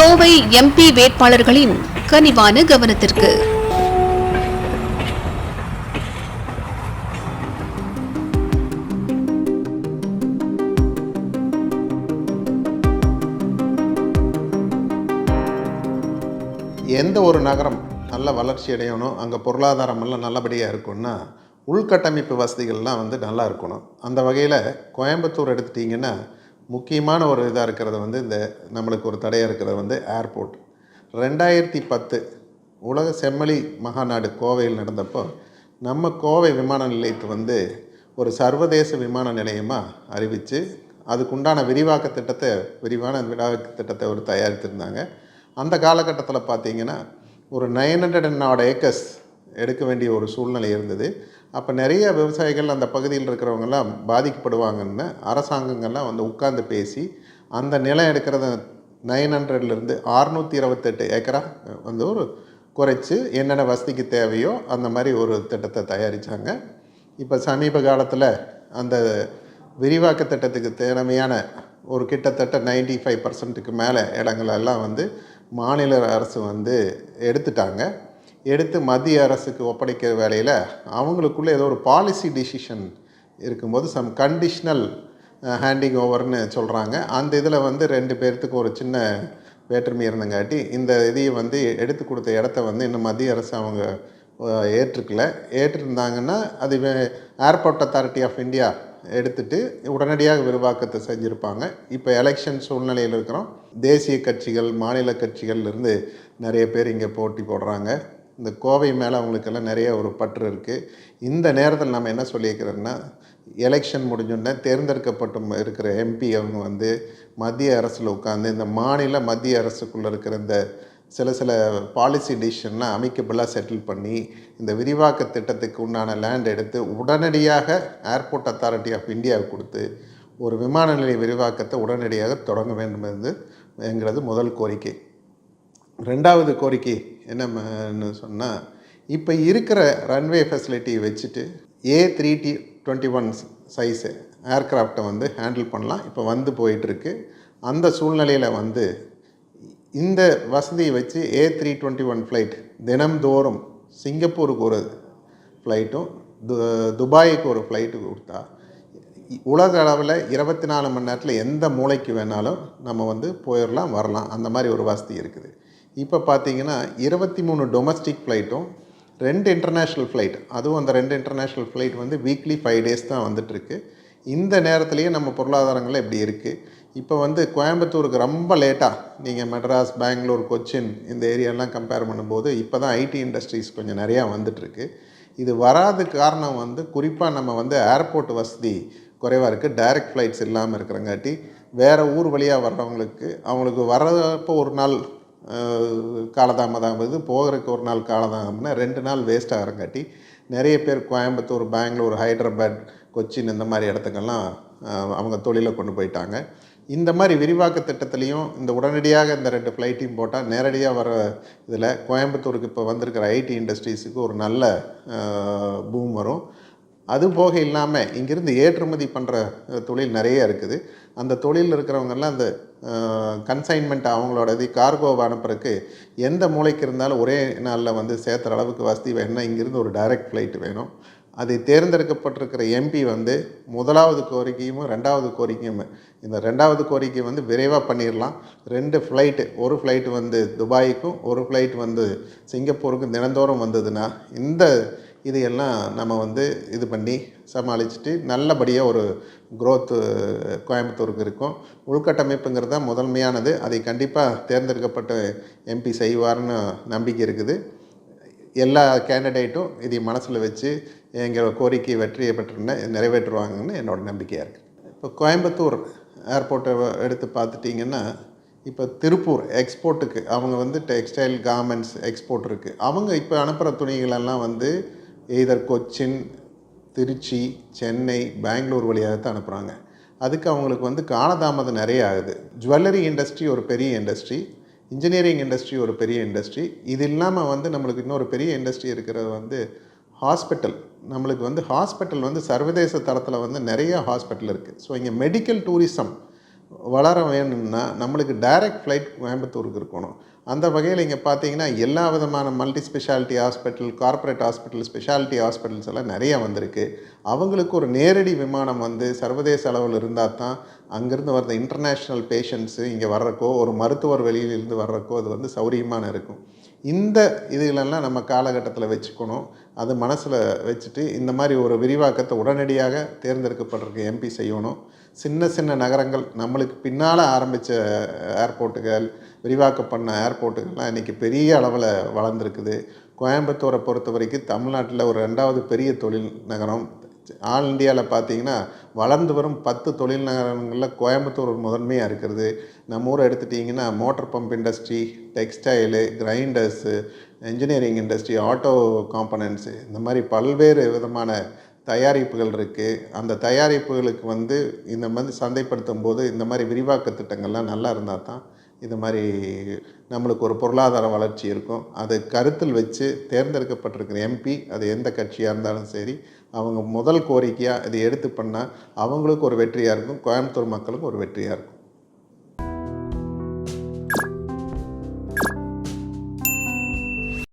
Kovai MP வேட்பாளர்களின் கனிவான கவனத்திற்கு. எந்த ஒரு நகரம் நல்ல வளர்ச்சி அடையணும் அங்கே பொருளாதாரம் எல்லாம் நல்லபடியாக இருக்கும்னா உள்கட்டமைப்பு வசதிகள்லாம் வந்து நல்லா இருக்கணும். அந்த வகையில் கோயம்புத்தூர் எடுத்துட்டிங்கன்னா முக்கியமான ஒரு இதாக இருக்கிறது வந்து இந்த நம்மளுக்கு ஒரு தடையாக இருக்கிறது வந்து ஏர்போர்ட் ரெண்டாயிரத்தி பத்து உலக செம்மொழி மகாநாடு கோவையில் நடந்தப்போ நம்ம கோவை விமான நிலையத்தை வந்து ஒரு சர்வதேச விமான நிலையமாக அறிவித்து அதுக்குண்டான விரிவாக்க திட்டத்தை விரிவான விரிவாக்க திட்டத்தை ஒரு தயாரித்திருந்தாங்க. அந்த காலகட்டத்தில் பார்த்தீங்கன்னா ஒரு nine hundred and odd acres எடுக்க வேண்டிய ஒரு சூழ்நிலை இருந்தது. அப்போ நிறைய விவசாயிகள் அந்த பகுதியில் இருக்கிறவங்கெல்லாம் பாதிக்கப்படுவாங்கன்னு அரசாங்கங்கள்லாம் வந்து உட்காந்து பேசி அந்த நிலம் எடுக்கிறத நைன் ஹண்ட்ரட்லேருந்து அறுநூற்றி இருபத்தெட்டு ஏக்கரா வந்து ஒரு குறைச்சி என்னென்ன வசதிக்கு தேவையோ அந்த மாதிரி ஒரு திட்டத்தை தயாரித்தாங்க இப்போ சமீப காலத்தில் அந்த விரிவாக்க திட்டத்துக்கு தேவையான ஒரு கிட்டத்தட்ட 95% ஃபைவ் பர்சன்ட்டுக்கு மேலே இடங்களெல்லாம் வந்து மாநில அரசு வந்து எடுத்துட்டாங்க. எடுத்து மத்திய அரசுக்கு ஒப்படைக்கிற வேலையில் அவங்களுக்குள்ளே ஏதோ ஒரு பாலிசி டிசிஷன் இருக்கும்போது சம் கண்டிஷ்னல் ஹேண்டிங் ஓவர்னு சொல்கிறாங்க அந்த இதில் வந்து ரெண்டு பேர்த்துக்கு ஒரு சின்ன வேற்றுமை இருந்தங்காட்டி இந்த இதையை வந்து எடுத்து கொடுத்த இடத்த வந்து இன்னும் மத்திய அரசு அவங்க ஏற்றுக்கல. ஏற்றிருந்தாங்கன்னா அது ஏர்போர்ட் அத்தாரிட்டி ஆஃப் இந்தியா எடுத்துட்டு உடனடியாக விரிவாக்கத்தை செஞ்சுருப்பாங்க. இப்போ எலெக்ஷன் சூழ்நிலையில் இருக்கிறோம். தேசிய கட்சிகள் மாநில கட்சிகள்லேருந்து நிறைய பேர் இங்கே போட்டி போடுறாங்க. இந்த கோவை மேலே அவங்களுக்கெல்லாம் நிறைய ஒரு பற்று இருக்குது இந்த நேரத்தில் நம்ம என்ன சொல்லியிருக்கிறோன்னா எலெக்ஷன் முடிஞ்சோடனே தேர்ந்தெடுக்கப்பட்டு இருக்கிற எம்பி அவங்க வந்து மத்திய அரசில் உட்காந்து இந்த மாநில மத்திய அரசுக்குள்ளே இருக்கிற இந்த சில சில பாலிசி டிசிஷன்லாம் அமைக்கபிளாக செட்டில் பண்ணி இந்த விரிவாக்க திட்டத்துக்கு உண்டான லேண்ட் எடுத்து உடனடியாக ஏர்போர்ட் அத்தாரிட்டி ஆஃப் இந்தியாவுக்கு கொடுத்து ஒரு விமான நிலைய விரிவாக்கத்தை உடனடியாக தொடங்க வேண்டும் என்று என்கிறது முதல் கோரிக்கை. ரெண்டாவது கோரிக்கை என்னன்னு சொன்னால் இப்போ இருக்கிற ரன்வே ஃபெசிலிட்டி வச்சுட்டு A three D twenty one size ஏர்க்ராஃப்டை வந்து ஹேண்டில் பண்ணலாம். இப்போ வந்து போயிட்டுருக்கு. அந்த சூழ்நிலையில் வந்து இந்த வசதியை வச்சு A three twenty one flight தினம்தோறும் சிங்கப்பூருக்கு ஒரு ஃப்ளைட்டும் து துபாய்க்கு ஒரு ஃப்ளைட்டு கொடுத்தா உலக அளவில் இருபத்தி நாலு மணி நேரத்தில் எந்த மூளைக்கு வேணாலும் நம்ம வந்து போயிடலாம் வரலாம். அந்த மாதிரி ஒரு வசதி இருக்குது. இப்போ பார்த்தீங்கன்னா இருபத்தி மூணு டொமஸ்டிக் ஃப்ளைட்டும் ரெண்டு இன்டர்நேஷ்னல் ஃப்ளைட் அதுவும் அந்த ரெண்டு இன்டர்நேஷ்னல் ஃப்ளைட் வந்து வீக்லி ஃபைவ் டேஸ் தான் வந்துட்டுருக்கு. இந்த நேரத்துலேயே நம்ம பொருளாதாரங்கள் இப்படி இருக்குது இப்போ வந்து கோயம்புத்தூருக்கு ரொம்ப லேட்டாக நீங்கள் மெட்ராஸ் பெங்களூர் கொச்சின் இந்த ஏரியாலாம் கம்பேர் பண்ணும்போது இப்போ தான் ஐடி இண்டஸ்ட்ரீஸ் கொஞ்சம் நிறையா வந்துட்டுருக்கு. இது வராது காரணம் வந்து குறிப்பாக நம்ம வந்து ஏர்போர்ட் வசதி குறைவாக இருக்குது டைரக்ட் ஃப்ளைட்ஸ் இல்லாமல் இருக்கிறங்காட்டி வேறு ஊர் வழியாக வர்றவங்களுக்கு அவங்களுக்கு வர்றப்போ ஒரு நாள் அஹ், ஆகுது போகிறதுக்கு ஒரு நாள் காலதாமதம்னா ரெண்டு நாள் வேஸ்ட் ஆகிறங்காட்டி நிறைய பேர் கோயம்புத்தூர் பெங்களூர் ஹைதராபாத் கொச்சின் இந்த மாதிரி இடத்துக்கெல்லாம் அவங்க தொழிலை கொண்டு போயிட்டாங்க. இந்த மாதிரி விரிவாக்க திட்டத்துலேயும் இந்த உடனடியாக இந்த ரெண்டு ஃப்ளைட்டையும் போட்டால் நேரடியாக வர இதில் கோயம்புத்தூருக்கு இப்போ வந்திருக்கிற ஐடி இண்டஸ்ட்ரீஸுக்கு ஒரு நல்ல பூம் வரும். அது போக இல்லாமல் இங்கிருந்து ஏற்றுமதி பண்ணுற தொழில் நிறைய இருக்குது. அந்த தொழிலில் இருக்கிறவங்கெல்லாம் அந்த கன்சைன்மெண்ட் அவங்களோட இது கார்கோவை அனுப்புறதுக்கு எந்த மூலைக்கு இருந்தாலும் ஒரே நாளில் வந்து சேர்த்துற அளவுக்கு வசதி வேணும்னா இங்கிருந்து ஒரு டைரக்ட் ஃப்ளைட் வேணும். அதை தேர்ந்தெடுக்கப்பட்டிருக்கிற எம்பி வந்து முதலாவது கோரிக்கையும் ரெண்டாவது கோரிக்கையும் இந்த ரெண்டாவது கோரிக்கை வந்து விரைவாக பண்ணிடலாம் ரெண்டு ஃப்ளைட்டு ஒரு ஃப்ளைட் வந்து துபாய்க்கும் ஒரு ஃப்ளைட் வந்து சிங்கப்பூருக்கும் தினந்தோறும் வந்ததுன்னா இந்த இதையெல்லாம் நம்ம வந்து இது பண்ணி சமாளிச்சுட்டு நல்லபடியாக ஒரு க்ரோத்து கோயம்புத்தூருக்கு இருக்கும். உள்கட்டமைப்புங்கிறது தான் முதன்மையானது. அதை கண்டிப்பாக தேர்ந்தெடுக்கப்பட்ட எம்பி செய்வார்னு நம்பிக்கை இருக்குது. எல்லா கேண்டிடேட்டும் இதை மனசில் வச்சு எங்கள் கோரிக்கை வெற்றியை பெற்றுன்னு நிறைவேற்றுவாங்கன்னு என்னோட நம்பிக்கையாக இருக்குது இப்போ கோயம்புத்தூர் ஏர்போர்ட்டை எடுத்து பார்த்துட்டிங்கன்னா இப்போ திருப்பூர் எக்ஸ்போர்ட்டுக்கு அவங்க வந்து டெக்ஸ்டைல் கார்மெண்ட்ஸ் எக்ஸ்போர்ட் இருக்குது அவங்க இப்போ அனுப்புகிற துணிகளெல்லாம் வந்து எய்தர் கொச்சின் திருச்சி சென்னை பெங்களூர் வழியாக தான் அனுப்புகிறாங்க அதுக்கு அவங்களுக்கு வந்து காலதாமதம் நிறைய ஆகுது. ஜுவல்லரி இண்டஸ்ட்ரி ஒரு பெரிய இண்டஸ்ட்ரி இன்ஜினியரிங் இண்டஸ்ட்ரி ஒரு பெரிய இண்டஸ்ட்ரி. இது இல்லாமல் வந்து நம்மளுக்கு இன்னொரு பெரிய இண்டஸ்ட்ரி இருக்கிறது வந்து ஹாஸ்பிட்டல். நம்மளுக்கு வந்து ஹாஸ்பிட்டல் வந்து சர்வதேச தரத்தில் வந்து நிறைய ஹாஸ்பிட்டல் இருக்குது ஸோ இங்கே மெடிக்கல் டூரிசம் வளர வேணும்னா நம்மளுக்கு டைரக்ட் ஃப்ளைட் கோயம்புத்தூருக்கு இருக்கணும். அந்த வகையில் இங்கே பார்த்தீங்கன்னா எல்லா விதமான multi speciality hospital corporate hospital speciality hospitals எல்லாம் நிறையா வந்திருக்கு. அவங்களுக்கு ஒரு நேரடி விமானம் வந்து சர்வதேச அளவில் இருந்தால் தான் அங்கேருந்து வர்ற இன்டர்நேஷ்னல் பேஷண்ட்ஸு இங்கே வர்றக்கோ ஒரு மருத்துவர் வெளியிலிருந்து வர்றக்கோ அது வந்து சௌரியமான இருக்கும். இந்த இதுகளெல்லாம் நம்ம காலகட்டத்தில் வச்சுக்கணும். அது மனசில் வச்சுட்டு இந்த மாதிரி ஒரு விரிவாக்கத்தை உடனடியாக தேர்ந்தெடுக்கப்பட்டிருக்க எம்பி செய்யணும். சின்ன சின்ன நகரங்கள் நம்மளுக்கு பின்னால் ஆரம்பித்த ஏர்போர்ட்டுகள் விரிவாக்கம் பண்ண ஏர்போர்ட்டுகள்லாம் இன்றைக்கி பெரிய அளவில் வளர்ந்துருக்குது. கோயம்புத்தூரை பொறுத்த வரைக்கும் தமிழ்நாட்டில் ஒரு ரெண்டாவது பெரிய தொழில் நகரம். ஆல் இந்தியாவில் பார்த்தீங்கன்னா வளர்ந்து வரும் பத்து தொழில் நகரங்களில் கோயம்புத்தூர் முதன்மையாக இருக்கிறது. நம்ம ஊரை எடுத்துட்டிங்கன்னா motor pump industry textile grinders engineering industry auto components இந்த மாதிரி பல்வேறு விதமான தயாரிப்புகள் இருக்குது அந்த தயாரிப்புகளுக்கு வந்து இந்த மாதிரி சந்தைப்படுத்தும் போது இந்த மாதிரி விரிவாக்க திட்டங்கள்லாம் நல்லா இருந்தால் தான் இது மாதிரி நம்மளுக்கு ஒரு பொருளாதார வளர்ச்சி இருக்கும். அதை கருத்தில் வச்சு தேர்ந்தெடுக்கப்பட்டிருக்கிற எம்பி அது எந்த கட்சியாக இருந்தாலும் சரி அவங்க முதல் கோரிக்கையாக இதை எடுத்து பண்ணால் அவங்களுக்கு ஒரு வெற்றியாக இருக்கும். கோயம்புத்தூர் மக்களுக்கு ஒரு வெற்றியாக இருக்கும்.